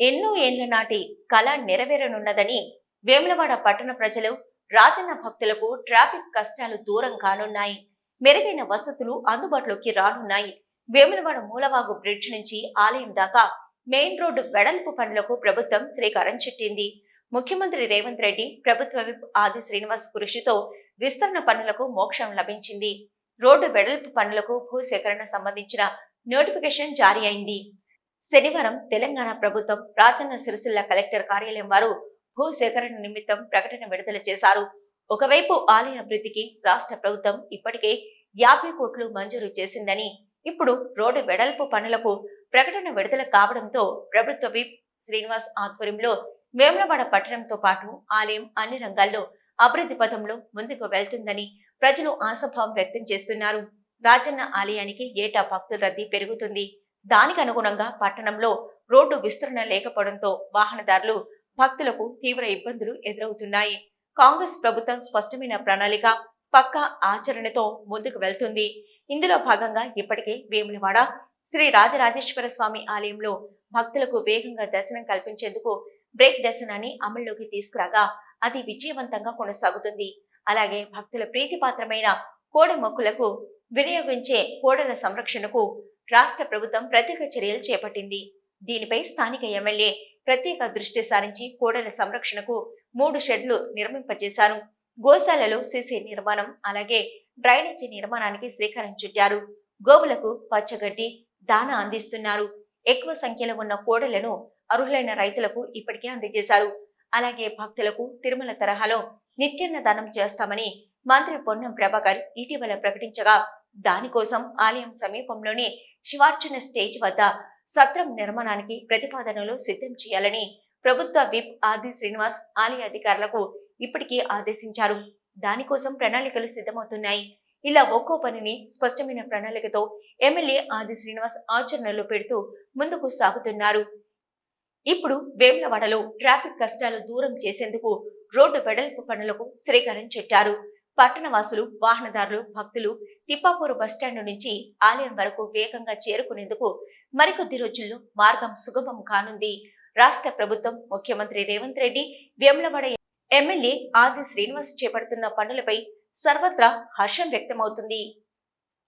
ఎన్నో ఏళ్ళ నాటి కళ నెరవేరనున్నదని వేములవాడ పట్టణ ప్రజలు రాజన్న భక్తులకు ట్రాఫిక్ కష్టాలు దూరం కానున్నాయి. మెరుగైన వసతులు అందుబాటులోకి రానున్నాయి. వేములవాడ మూలవాగు బ్రిడ్జ్ నుంచి ఆలయం దాకా మెయిన్ రోడ్డు వెడల్పు పనులకు ప్రభుత్వం శ్రీకారం చుట్టింది. ముఖ్యమంత్రి రేవంత్ రెడ్డి ప్రభుత్వ విప్ ఆది శ్రీనివాస్ కృషితో విస్తరణ పనులకు మోక్షం లభించింది. రోడ్డు వెడల్పు పనులకు భూసేకరణ సంబంధించిన నోటిఫికేషన్ జారీ అయింది. శనివారం తెలంగాణ ప్రభుత్వం రాజన్న సిరిసిల్ల కలెక్టర్ కార్యాలయం వారు భూసేకరణ నిమిత్తం ప్రకటన విడుదల చేశారు. ఒకవైపు ఆలయ అభివృద్ధికి రాష్ట్ర ప్రభుత్వం ఇప్పటికే యాభై కోట్లు మంజూరు చేసిందని ఇప్పుడు రోడ్డు వెడల్పు పనులకు ప్రకటన విడుదల కావడంతో ప్రభుత్వ విప్ శ్రీనివాస్ ఆధ్వర్యంలో వేములవాడ పట్టణంతో పాటు ఆలయం అన్ని రంగాల్లో అభివృద్ధి పథంలో ముందుకు వెళ్తుందని ప్రజలు ఆశాభావం వ్యక్తం చేస్తున్నారు. రాజన్న ఆలయానికి ఏటా భక్తుల రద్దీ పెరుగుతుంది. దానికి అనుగుణంగా పట్టణంలో రోడ్డు విస్తరణ లేకపోవడంతో వాహనదారులు భక్తులకు తీవ్ర ఇబ్బందులు ఎదురవుతున్నాయి. కాంగ్రెస్ ప్రభుత్వం స్పష్టమైన ప్రణాళిక పక్కా ఆచరణతో ముందుకు వెళ్తుంది. ఇందులో భాగంగా ఇప్పటికే వేములవాడ శ్రీ రాజరాజేశ్వర స్వామి ఆలయంలో భక్తులకు వేగంగా దర్శనం కల్పించేందుకు బ్రేక్ దర్శనాన్ని అమల్లోకి తీసుకురాగా అది విజయవంతంగా కొనసాగుతుంది. అలాగే భక్తుల ప్రీతిపాత్రమైన కోడ మొక్కులకు వినియోగించే కోడల సంరక్షణకు రాష్ట్ర ప్రభుత్వం ప్రత్యేక చర్యలు చేపట్టింది. దీనిపై స్థానిక ఎమ్మెల్యే ప్రత్యేక దృష్టి సారించి కోడల సంరక్షణకు మూడు షెడ్లు నిర్మింపజేశారు. గోశాలలో సీసీ నిర్మాణం అలాగే డ్రైనేజీ నిర్మాణానికి శ్రీకారం చుట్టారు. గోవులకు పచ్చగడ్డి దాన అందిస్తున్నారు. ఎక్కువ సంఖ్యలో ఉన్న కోడలను అర్హులైన రైతులకు ఇప్పటికే అందజేశారు. అలాగే భక్తులకు తిరుమల తరహాలో నిత్యన్న దానం చేస్తామని మంత్రి పొన్నం ప్రభాకర్ ఇటీవల ప్రకటించగా దానికోసం ఆలయం సమీపంలోని శివార్చన స్టేజ్ వద్ద సత్రం నిర్మాణానికి ప్రతిపాదనలు సిద్ధం చేయాలని ప్రభుత్వ విప్ ఆది శ్రీనివాస్ ఆలయ అధికారులకు ఇప్పటికీ ఆదేశించారు. దానికోసం ప్రణాళికలు సిద్ధమవుతున్నాయి. ఇలా ఒక్కో పనిని స్పష్టమైన ప్రణాళికతో ఎమ్మెల్యే ఆది శ్రీనివాస్ ఆచరణలో పెడుతూ ముందుకు సాగుతున్నారు. ఇప్పుడు వేములవాడలో ట్రాఫిక్ కష్టాలు దూరం చేసేందుకు రోడ్డు వెడల్పు పనులకు శ్రీకారం చుట్టారు. పట్టణవాసులు వాహనదారులు భక్తులు తిప్పాపూరు బస్టాండ్ నుంచి ఆలయం వరకు వేగంగా చేరుకునేందుకు మరికొద్ది రోజుల్లో మార్గం సుగమం కానుంది. రాష్ట్ర ప్రభుత్వం ముఖ్యమంత్రి రేవంత్ రెడ్డి వేములవాడ ఎమ్మెల్యే ఆది శ్రీనివాస్ చేపడుతున్న పనులపై సర్వత్రా హర్షం వ్యక్తమవుతుంది.